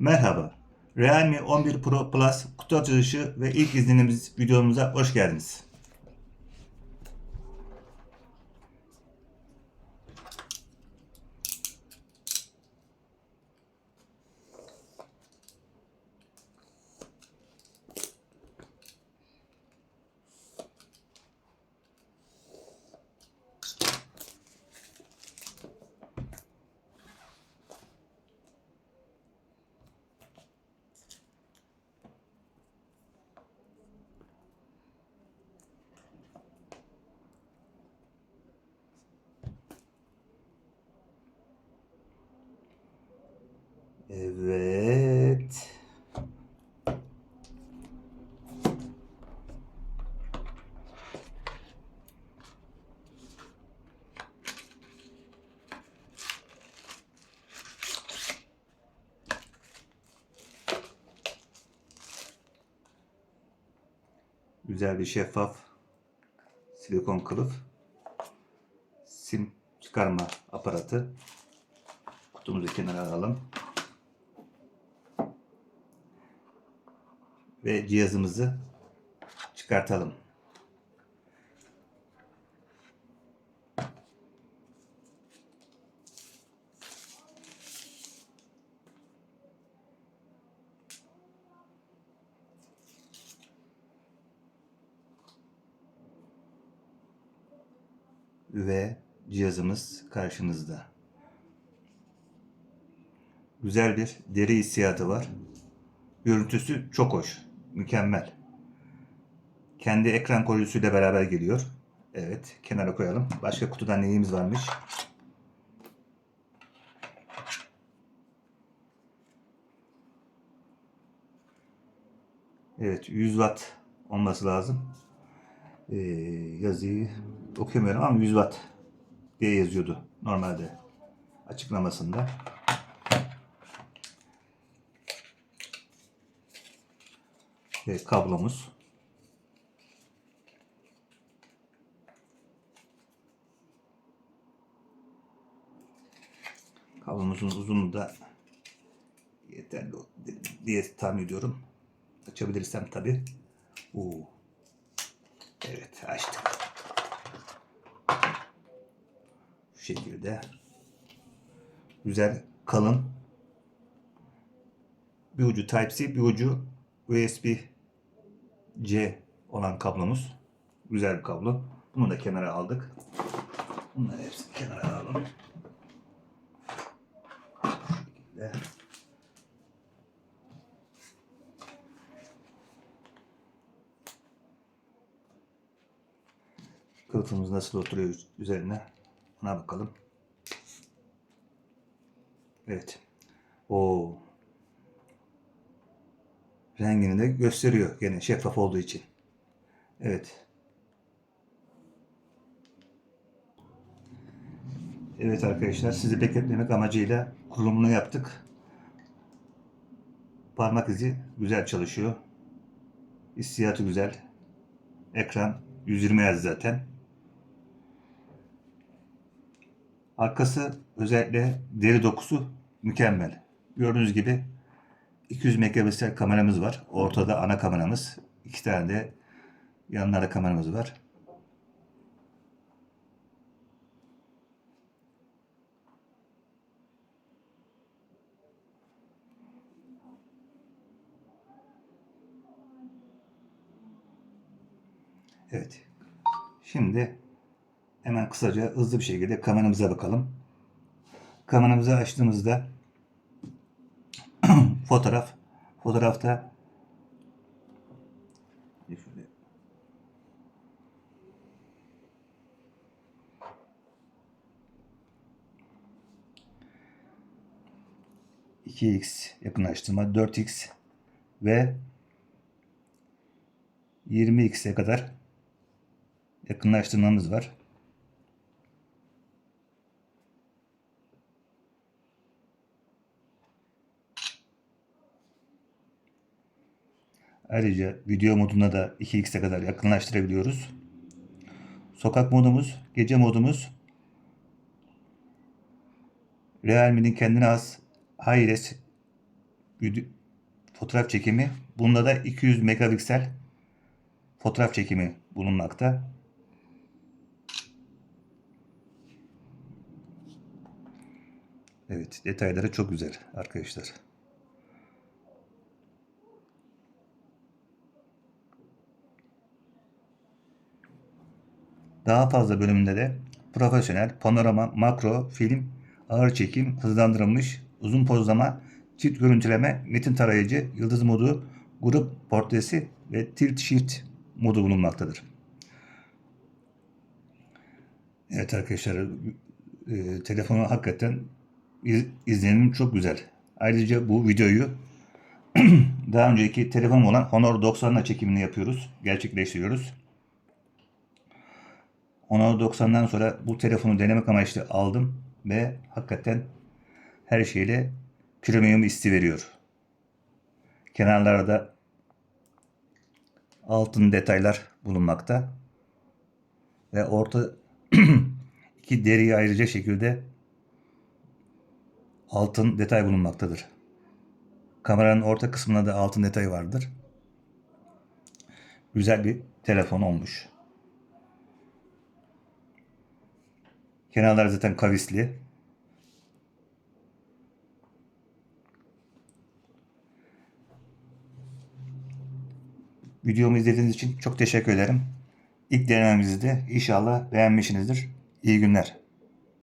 Merhaba. Realme 11 Pro Plus kutu açılışı ve ilk izlenimiz videomuza hoş geldiniz. Evet. Güzel bir şeffaf silikon kılıf. Sim çıkarma aparatı. Kutumuzu kenara alalım. Ve cihazımızı çıkartalım. Ve cihazımız karşınızda. Güzel bir deri hissiyatı var. Görüntüsü çok hoş. Mükemmel. Kendi ekran koruyucusuyla beraber geliyor. Evet. Kenara koyalım. Başka kutudan neyimiz varmış? Evet. 100 watt olması lazım. Ee, yazıyı okuyamıyorum ama 100 watt diye yazıyordu normalde açıklamasında. Ve kablomuz. Kablomuzun uzunluğu da yeterli diye tahmin ediyorum. Açabilirsem tabi. Evet açtık. Şu şekilde. Güzel kalın. Bir ucu Type-C, bir ucu USB C olan kablomuz. Güzel bir kablo. Bunu da kenara aldık. Bunları hepsini kenara alalım. Kılıfımız nasıl oturuyor üzerine ona bakalım. Evet. O rengini de gösteriyor gene şeffaf olduğu için. Evet. Evet arkadaşlar sizi bekletmemek amacıyla kurulumunu yaptık. Parmak izi güzel çalışıyor. Hissiyatı güzel. Ekran 120 Hz zaten. Arkası özellikle deri dokusu mükemmel. Gördüğünüz gibi 200 megapiksel kameramız var. Ortada ana kameramız. İki tane de yanlarda kameramız var. Evet. Şimdi hemen kısaca hızlı bir şekilde kameramıza bakalım. Kameramızı açtığımızda fotoğraf. Fotoğrafta şöyle x yakınlaştırma 4x ve 20x'e kadar yakınlaştırmamız var. Ayrıca video moduna da 2x'e kadar yakınlaştırabiliyoruz. Sokak modumuz, gece modumuz Realme'nin kendine has high res fotoğraf çekimi. Bunda da 200 megapiksel fotoğraf çekimi bulunmakta. Evet, detayları çok güzel arkadaşlar. Daha fazla bölümünde de profesyonel, panorama, makro, film, ağır çekim, hızlandırılmış, uzun pozlama, çift görüntüleme, metin tarayıcı, yıldız modu, grup portresi ve tilt shift modu bulunmaktadır. Evet arkadaşlar, e, telefonu hakikaten iz, izlenim çok güzel. Ayrıca bu videoyu daha önceki telefonum olan Honor 90'la çekimini yapıyoruz, gerçekleştiriyoruz. Honor 90'dan sonra bu telefonu denemek amaçlı aldım ve hakikaten her şeyle premium isti veriyor. Kenarlarda altın detaylar bulunmakta ve orta iki deriyi ayıracak şekilde altın detay bulunmaktadır. Kameranın orta kısmında da altın detay vardır. Güzel bir telefon olmuş. Kenarlar zaten kavisli. Videomu izlediğiniz için çok teşekkür ederim. İlk denememizde inşallah beğenmişsinizdir. İyi günler.